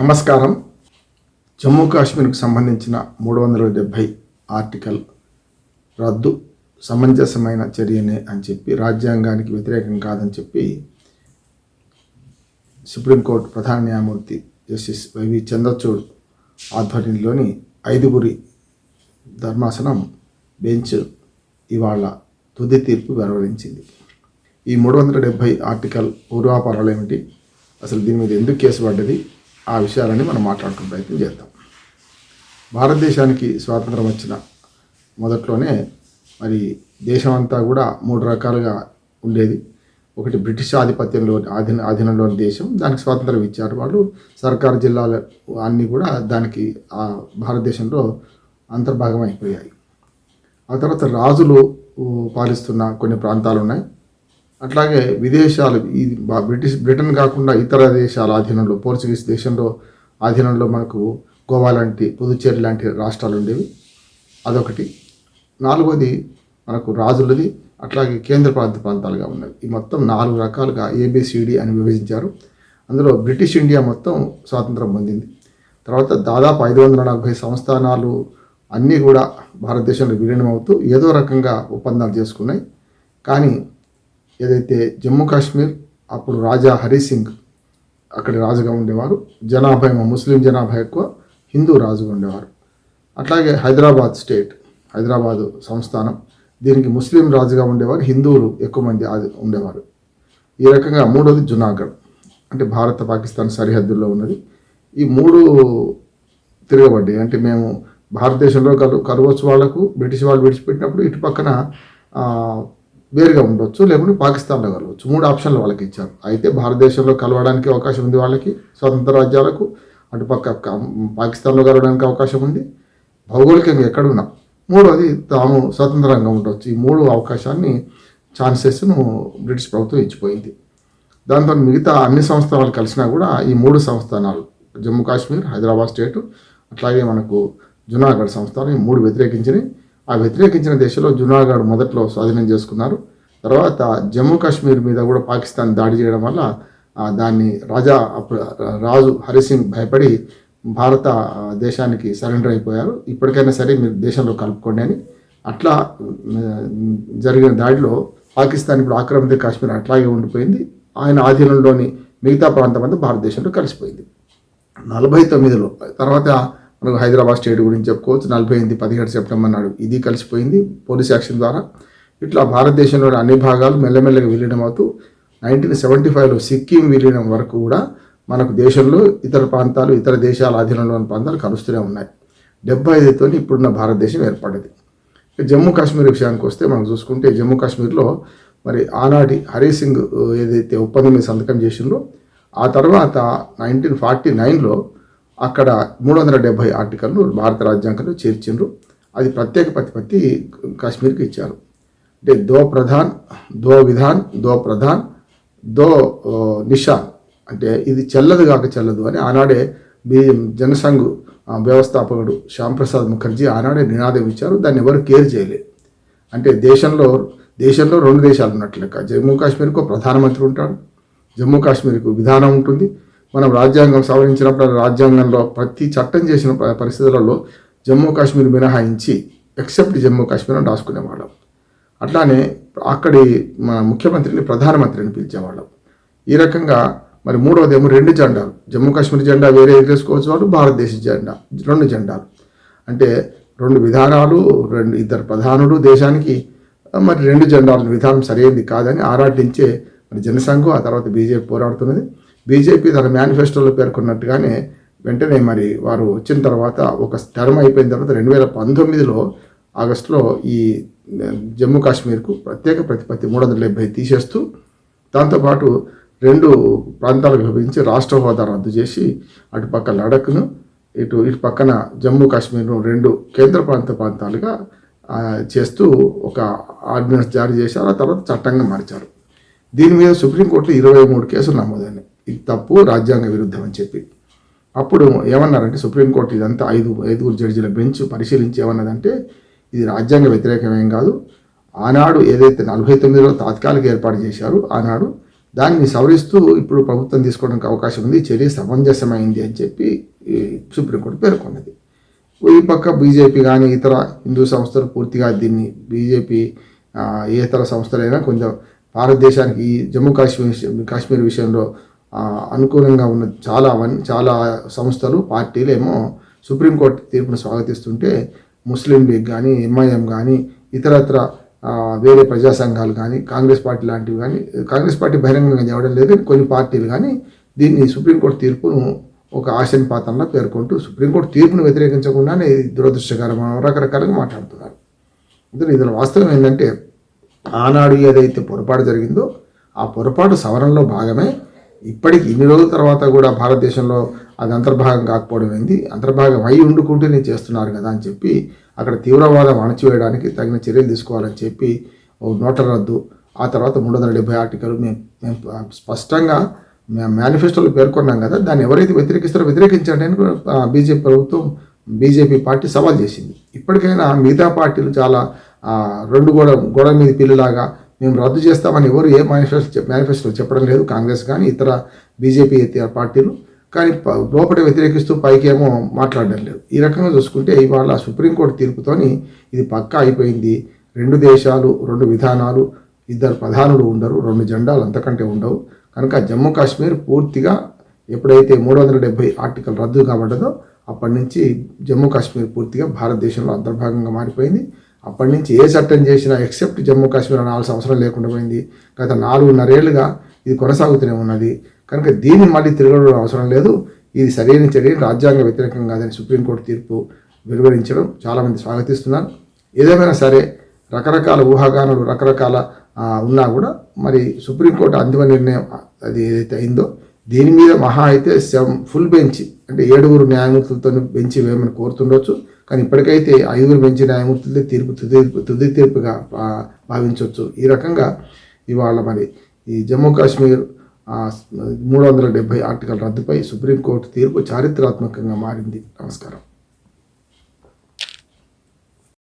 నమస్కారం. జమ్మూ కాశ్మీర్కు సంబంధించిన మూడు వందల డెబ్భై ఆర్టికల్ రద్దు సమంజసమైన చర్యనే అని చెప్పి రాజ్యాంగానికి వ్యతిరేకం కాదని చెప్పి సుప్రీంకోర్టు ప్రధాన న్యాయమూర్తి జస్టిస్ వైవి చంద్రచూడ్ ఆధ్వర్యంలోని ఐదుగురి ధర్మాసనం బెంచ్ ఇవాళ తుది తీర్పు వెలువరించింది. ఈ మూడు వందల డెబ్భై ఆర్టికల్ పూర్వాపరాలు ఏమిటి? అసలు దీని మీద ఎందుకు కేసు పడ్డది? ఆ విషయాలని మనం మాట్లాడుకునే ప్రయత్నం చేద్దాం. భారతదేశానికి స్వాతంత్రం వచ్చిన మొదట్లోనే మరి దేశం అంతా కూడా మూడు రకాలుగా ఉండేది. ఒకటి బ్రిటిష్ ఆధిపత్యంలో ఆధీన ఆధీనంలోని దేశం దానికి స్వాతంత్రం ఇచ్చారు వాళ్ళు. సర్కారు జిల్లాలు అన్నీ కూడా దానికి ఆ భారతదేశంలో అంతర్భాగం అయిపోయాయి. ఆ తర్వాత రాజులు పాలిస్తున్న కొన్ని ప్రాంతాలు ఉన్నాయి అట్లాగే విదేశాలు ఈ బ్రిటిష్ బ్రిటన్ కాకుండా ఇతర దేశాల ఆధీనంలో పోర్చుగీస్ దేశంలో ఆధీనంలో మనకు గోవా లాంటి పుదుచ్చేరి లాంటి రాష్ట్రాలు ఉండేవి. అదొకటి. నాలుగోది మనకు రాజులది అట్లాగే కేంద్ర ప్రాంత ప్రాంతాలుగా ఉన్నవి. ఈ మొత్తం నాలుగు రకాలుగా ఏబిసిడి అని విభజించారు. అందులో బ్రిటిష్ ఇండియా మొత్తం స్వాతంత్రం పొందింది. తర్వాత దాదాపు ఐదు వందల నలభై సంస్థానాలు అన్నీ కూడా భారతదేశంలో విలీనం అవుతూ ఏదో రకంగా ఒప్పందాలు చేసుకున్నాయి. కానీ ఏదైతే జమ్మూ కాశ్మీర్ అప్పుడు రాజా హరి సింగ్ అక్కడ రాజుగా ఉండేవారు. జనాభా ఏమో ముస్లిం జనాభా ఎక్కువ హిందూ రాజుగా ఉండేవారు. అట్లాగే హైదరాబాద్ స్టేట్ హైదరాబాదు సంస్థానం దీనికి ముస్లిం రాజుగా ఉండేవారు హిందువులు ఎక్కువ మంది ఉండేవారు. ఈ రకంగా మూడోది జునాగఢ్. అంటే భారత పాకిస్తాన్ సరిహద్దుల్లో ఉన్నది. ఈ మూడు తిరగబడ్డాయి. అంటే మేము భారతదేశంలో కలు కలవచ్చు వాళ్ళకు బ్రిటిష్ వాళ్ళు విడిచిపెట్టినప్పుడు ఇటు పక్కన వేరుగా ఉండొచ్చు లేకుంటే పాకిస్తాన్లో కలవచ్చు. మూడు ఆప్షన్లు వాళ్ళకి ఇచ్చారు. అయితే భారతదేశంలో కలవడానికి అవకాశం ఉంది వాళ్ళకి స్వతంత్ర రాజ్యాలకు అటుపక్క పాకిస్తాన్లో కలవడానికి అవకాశం ఉంది. భౌగోళికంగా ఎక్కడున్నా మూడోది తాము స్వతంత్రంగా ఉండొచ్చు. ఈ మూడు అవకాశాన్ని ఛాన్సెస్ను బ్రిటిష్ ప్రభుత్వం ఇచ్చిపోయింది. దాంతో మిగతా అన్ని సంస్థానాలు కలిసినా కూడా ఈ మూడు సంస్థానాలు జమ్మూ కాశ్మీర్ హైదరాబాద్ స్టేటు అట్లాగే మనకు జునాగఢ్ సంస్థానం ఈ మూడు వ్యతిరేకించినాయి. ఆ వ్యతిరేకించిన దేశంలో జునాగఢ్ మొదట్లో స్వాధీనం చేసుకున్నారు. తర్వాత జమ్మూ కాశ్మీర్ మీద కూడా పాకిస్తాన్ దాడి చేయడం వల్ల దాన్ని రాజా రాజు హరిసింగ్ భయపడి భారత దేశానికి సరెండర్ అయిపోయారు. ఇప్పటికైనా సరే మీరు దేశంలో కలుపుకోండి అని. అట్లా జరిగిన దాడిలో పాకిస్తాన్ ఇప్పుడు ఆక్రమిత కాశ్మీర్ అట్లాగే ఉండిపోయింది. ఆయన ఆధీనంలోని మిగతా ప్రాంతం అంతా భారతదేశంలో కలిసిపోయింది. నలభై తొమ్మిదిలో తర్వాత మనకు హైదరాబాద్ స్టేట్ గురించి చెప్పుకోవచ్చు. నలభై ఎనిమిది పదిహేడు సెప్టెంబర్ నాడు ఇది కలిసిపోయింది. పోలీస్ యాక్షన్ ద్వారా ఇట్లా భారతదేశంలోని అన్ని భాగాలు మెల్లమెల్లగా విలీనం అవుతూ నైన్టీన్ సెవెంటీ ఫైవ్లో సిక్కిం విలీనం వరకు కూడా మనకు దేశంలో ఇతర ప్రాంతాలు ఇతర దేశాల ఆధీనంలోని ప్రాంతాలు కలుస్తూనే ఉన్నాయి. డెబ్బై ఐదుతో ఇప్పుడున్న భారతదేశం ఏర్పడింది. ఇక జమ్మూ కాశ్మీర్ విషయానికి వస్తే మనం చూసుకుంటే జమ్మూ కాశ్మీర్లో మరి ఆనాటి హరి సింగ్ ఏదైతే ఒప్పందం మీద సంతకం చేసిందో ఆ తర్వాత నైన్టీన్ ఫార్టీ నైన్లో అక్కడ మూడు వందల డెబ్భై ఆర్టికల్ను భారత రాజ్యాంగంలో చేర్చిండ్రు. అది ప్రత్యేక ప్రతిపత్తి కాశ్మీర్కి ఇచ్చారు. అంటే దో ప్రధాన్ దో విధాన్ దో ప్రధాన్ దో నిషాన్. అంటే ఇది చెల్లదు కాక చెల్లదు అని ఆనాడే బి జనసంఘ్ వ్యవస్థాపకుడు వ్యవస్థాపకుడు శ్యాంప్రసాద్ ముఖర్జీ ఆనాడే నినాదం ఇచ్చారు. దాన్ని ఎవరు కేర్ చేయలేదు అంటే దేశంలో దేశంలో రెండు దేశాలు ఉన్నట్లు లెక్క. జమ్మూ కాశ్మీర్కు ప్రధానమంత్రి ఉంటాడు. జమ్మూ కాశ్మీర్కు విధానం ఉంటుంది. మనం రాజ్యాంగం సవరించినప్పుడు రాజ్యాంగంలో ప్రతి చట్టం చేసిన పరిస్థితులలో జమ్మూ కాశ్మీర్ మినహాయించి ఎక్సెప్ట్ జమ్మూ కాశ్మీర్ అని రాసుకునేవాళ్ళం అట్లానే అక్కడి మన ముఖ్యమంత్రిని ప్రధానమంత్రిని పిలిచేవాళ్ళం. ఈ రకంగా మరి మూడవదేమో రెండు జెండాలు. జమ్మూ కాశ్మీర్ జెండా వేరే ఎగరేసుకోవచ్చు వాళ్ళు భారతదేశ జెండా రెండు జెండాలు. అంటే రెండు విధానాలు రెండు ఇద్దరు ప్రధానులు దేశానికి మరి రెండు జెండాల విధానం సరైనది కాదని ఆరాటించే మరి జనసంఘం ఆ తర్వాత బీజేపీ పోరాడుతున్నది. బీజేపీ తన మేనిఫెస్టోలో పేర్కొన్నట్టుగానే వెంటనే మరి వారు వచ్చిన తర్వాత ఒక టర్మ్ అయిపోయిన తర్వాత రెండు వేల పంతొమ్మిదిలో ఆగస్టులో ఈ జమ్మూ కాశ్మీర్కు ప్రత్యేక ప్రతిపత్తి మూడు వందల డెబ్బై తీసేస్తూ దాంతోపాటు రెండు ప్రాంతాలకు విభజించి రాష్ట్ర హోదా రద్దు చేసి అటుపక్క లడఖ్ను ఇటు ఇటు పక్కన జమ్మూ కాశ్మీర్ను రెండు కేంద్ర ప్రాంత ప్రాంతాలుగా చేస్తూ ఒక ఆర్డినెన్స్ జారీ చేశారు. ఆ తర్వాత చట్టంగా మార్చారు. దీని మీద సుప్రీంకోర్టులో ఇరవై మూడు కేసులు నమోదైనాయి. ఇది తప్పు రాజ్యాంగ విరుద్ధం అని చెప్పి. అప్పుడు ఏమన్నారంటే సుప్రీంకోర్టు ఇదంతా ఐదు ఐదుగురు జడ్జిల బెంచ్ పరిశీలించి ఏమన్నదంటే ఇది రాజ్యాంగ వ్యతిరేకమేం కాదు. ఆనాడు ఏదైతే నలభై తొమ్మిదిలో తాత్కాలిక ఏర్పాటు చేశారు ఆనాడు దాన్ని సవరిస్తూ ఇప్పుడు ప్రభుత్వం తీసుకోవడానికి అవకాశం ఉంది చర్య సమంజసమైంది అని చెప్పి సుప్రీంకోర్టు పేర్కొన్నది. ఈ పక్క బీజేపీ కానీ ఇతర హిందూ సంస్థలు పూర్తిగా దీన్ని బీజేపీ ఏ ఇతర సంస్థలైనా కొంచెం భారతదేశానికి ఈ జమ్మూ కాశ్మీర్ కాశ్మీర్ విషయంలో అనుకూలంగా ఉన్న చాలా చాలా సంస్థలు పార్టీలు ఏమో సుప్రీంకోర్టు తీర్పును స్వాగతిస్తుంటే ముస్లిం లీగ్ కానీ ఎంఐఎం కానీ ఇతరత్ర వేరే ప్రజా సంఘాలు కానీ కాంగ్రెస్ పార్టీ లాంటివి కానీ కాంగ్రెస్ పార్టీ బహిరంగంగా చెప్పడం లేదు కొన్ని పార్టీలు కానీ దీన్ని సుప్రీంకోర్టు తీర్పును ఒక ఆశనిపాతంలో పేర్కొంటూ సుప్రీంకోర్టు తీర్పును వ్యతిరేకించకుండానే దురదృష్టకరమైన రకరకాలుగా మాట్లాడుతున్నారు. ఇందులో ఇందులో వాస్తవం ఏంటంటే ఆనాడు ఏదైతే పొరపాటు జరిగిందో ఆ పొరపాటు సవరణలో భాగమే ఇప్పటికి ఇన్ని రోజుల తర్వాత కూడా భారతదేశంలో అది అంతర్భాగం కాకపోవడం ఏంది? అంతర్భాగం అయి ఉండుకుంటూనే చేస్తున్నారు కదా అని చెప్పి అక్కడ తీవ్రవాదం అణచివేయడానికి తగిన చర్యలు తీసుకోవాలని చెప్పి ఓ నోట్ల రద్దు ఆ తర్వాత మూడు వందల డెబ్బై ఆర్టికల్ మేము మేము స్పష్టంగా మేము మేనిఫెస్టోలో పేర్కొన్నాం కదా దాన్ని ఎవరైతే వ్యతిరేకిస్తారో వ్యతిరేకించండి అని కూడా, బీజేపీ ప్రభుత్వం బీజేపీ పార్టీ సవాల్ చేసింది. ఇప్పటికైనా మిగతా పార్టీలు చాలా రెండు గోడ గోడ మీద పిల్లలాగా మేము రద్దు చేస్తామని ఎవరు ఏ మేనిఫెస్టో మేనిఫెస్టో చెప్పడం లేదు కాంగ్రెస్ కానీ ఇతర బీజేపీ ఇతర పార్టీలు. కానీ లోపల వ్యతిరేకిస్తూ పైకేమో మాట్లాడడం లేదు. ఈ రకంగా చూసుకుంటే ఇవాళ సుప్రీంకోర్టు తీర్పుతోని ఇది పక్కా అయిపోయింది. రెండు దేశాలు రెండు విధానాలు ఇద్దరు ప్రధానులు ఉండరు రెండు జెండాలు అంతకంటే ఉండవు. కనుక జమ్మూ కాశ్మీర్ పూర్తిగా ఎప్పుడైతే మూడు వందల డెబ్బై ఆర్టికల్ రద్దు కాబడ్డదో అప్పటి నుంచి జమ్మూ కాశ్మీర్ పూర్తిగా భారతదేశంలో అంతర్భాగంగా మారిపోయింది. అప్పటి నుంచి ఏ చట్టం చేసినా ఎక్సెప్ట్ జమ్మూ కాశ్మీర్ అనాల్సిన అవసరం లేకుండా పోయింది. గత నాలుగున్నరేళ్ళుగా ఇది కొనసాగుతూనే ఉన్నది. కనుక దీన్ని మళ్ళీ తిరగడం అవసరం లేదు. ఇది సరైన చర్య రాజ్యాంగ వ్యతిరేకం కాదని సుప్రీంకోర్టు తీర్పు వెలువరించడం చాలామంది స్వాగతిస్తున్నారు. ఏదేమైనా సరే రకరకాల ఊహాగానాలు రకరకాల ఉన్నా కూడా మరి సుప్రీంకోర్టు అంతిమ నిర్ణయం అది ఏదైతే అయిందో దీని మీద మహా అయితే సెవెన్ ఫుల్ బెంచ్ అంటే ఏడుగురు న్యాయమూర్తులతో బెంచ్ వేయమని కోరుతుండొచ్చు. కానీ ఇప్పటికైతే ఐదుగురు బెంచ్ న్యాయమూర్తులది తీర్పు తుది తుది తీర్పుగా భావించవచ్చు. ఈ రకంగా ఇవాళ మరి ఈ జమ్మూ కాశ్మీర్ మూడు వందల డెబ్బై ఆర్టికల్ రద్దుపై సుప్రీంకోర్టు తీర్పు చారిత్రాత్మకంగా మారింది. నమస్కారం.